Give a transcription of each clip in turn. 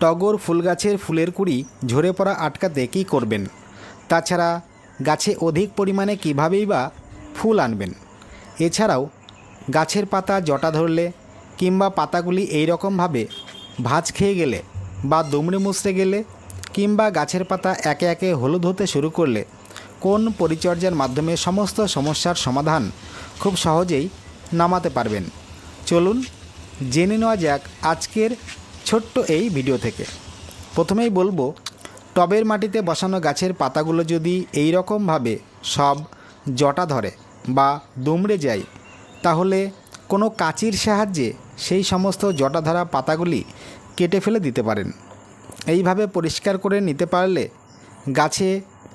টগর ফুল গাছের ফুলের কুড়ি ঝরে পড়া আটকাতে কী করবেন? তাছাড়া গাছে অধিক পরিমাণে কীভাবেই বা ফুল আনবেন? এছাড়াও গাছের পাতা জটা ধরলে কিংবা পাতাগুলি এই রকমভাবে ভাঁজ খেয়ে গেলে বা দুমড়ে মুচড়ে গেলে কিংবা গাছের পাতা একে একে হলুদ হতে শুরু করলে কোন পরিচর্যার মাধ্যমে সমস্ত সমস্যার সমাধান খুব সহজেই নামাতে পারবেন? চলুন জেনে নেওয়া যাক আজকের ছোট্ট এই ভিডিও থেকে। প্রথমেই বলব, টবের মাটিতে বসানো গাছের পাতাগুলো যদি এই রকমভাবে সব জটা ধরে বা দুমড়ে যায়, তাহলে কোনো কাঁচির সাহায্যে সেই সমস্ত জটা ধরা পাতাগুলি কেটে ফেলে দিতে পারেন। এইভাবে পরিষ্কার করে নিতে পারলে গাছে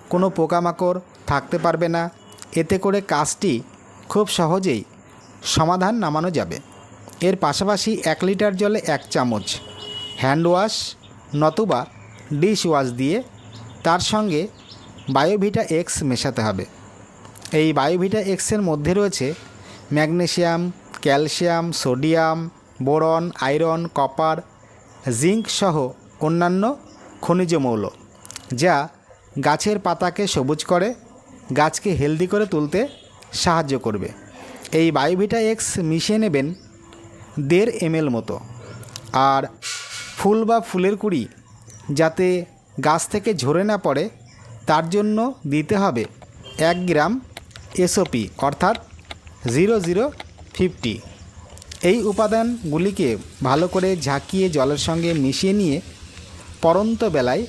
কোনো পোকামাকড় থাকতে পারবে না। এতে করে কাজটি খুব সহজেই সমাধান নামানো যাবে। এর পাশাপাশি এক লিটার জলে এক চামচ হ্যান্ড ওয়াশ নতুবা ডিশ ওয়াশ দিয়ে তার সঙ্গে বায়োভিটা এক্স মেশাতে হবে। এই বায়োভিটা এক্সের মধ্যে রয়েছে magnesium, calcium, sodium, boron, iron, copper, zinc সহ অন্যান্য খনিজ মৌল, যা গাছের পাতাকে সবুজ করে, গাছকে হেলদি করে তুলতে সাহায্য করবে। এই বায়োভিটা এক্স মিশিয়ে নেবেন দেড় এমএল মতো। আর ফুল বা ফুলের কুড়ি যাতে গাছ থেকে ঝরে না পড়ে, তার জন্য দিতে হবে এক গ্রাম এসওপি অর্থাৎ জিরো জিরো ফিফটি। এই উপাদানগুলিকে ভালো করে ঝাঁকিয়ে জলের সঙ্গে মিশিয়ে নিয়ে পরন্ত বেলায়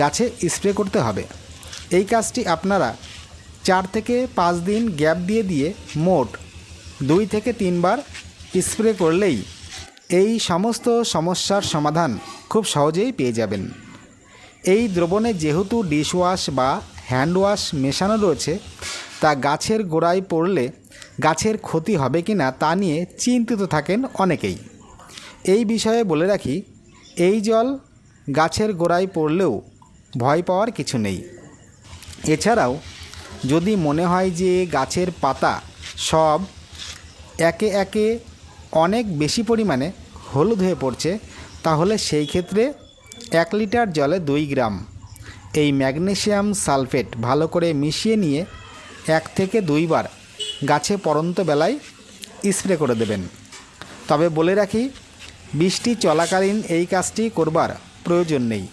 গাছে স্প্রে করতে হবে। এই কাজটি আপনারা চার থেকে পাঁচ দিন গ্যাপ দিয়ে দিয়ে মোট দুই থেকে তিনবার স্প্রে করলেই এই সমস্ত সমস্যার সমাধান খুব সহজেই পেয়ে যাবেন। এই দ্রবণে যেহেতু ডিশওয়াশ বা হ্যান্ড ওয়াশ মেশানো রয়েছে, তা গাছের গোড়ায় পড়লে গাছের ক্ষতি হবে কি না তা নিয়ে চিন্তিত থাকেন অনেকেই। এই বিষয়ে বলে রাখি, এই জল গাছের গোড়ায় পড়লেও ভয় পাওয়ার কিছু নেই। এছাড়াও, যদি মনে হয় যে গাছের পাতা সব একে একে অনেক বেশি পরিমাণে হলুদ হয়ে পড়ছে, তাহলে সেই ক্ষেত্রে এক লিটার জলে দুই গ্রাম এই ম্যাগনেসিয়াম সালফেট ভালো করে মিশিয়ে নিয়ে এক থেকে দুইবার গাছে পরন্ত বেলায় স্প্রে করে দেবেন। তবে বলে রাখি, বৃষ্টি চলাকালীন এই কাজটি করবার প্রয়োজন নেই।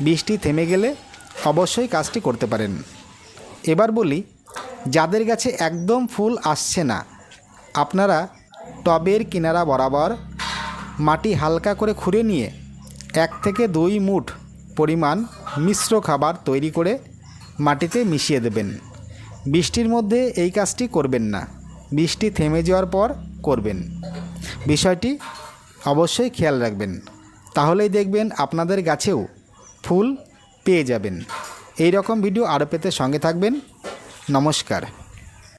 বৃষ্টি থেমে গেলে অবশ্যই কাজটি করতে পারেন। এবার বলি, যাদের গাছে একদম ফুল আসছে না, আপনারা টবের কিনারা বরাবর মাটি হালকা করে খুঁড়ে নিয়ে এক থেকে দুই মুঠ পরিমাণ মিশ্র খাবার তৈরি করে মাটিতে মিশিয়ে দেবেন। বৃষ্টির মধ্যে এই কাজটি করবেন না। বৃষ্টি থেমে যাওয়ার পর করবেন। বিষয়টি অবশ্যই খেয়াল রাখবেন। তাহলেই দেখবেন আপনাদের গাছেও ফুল পেয়ে যাবেন। এই রকম ভিডিও আরও পেতে সঙ্গে থাকবেন। নমস্কার।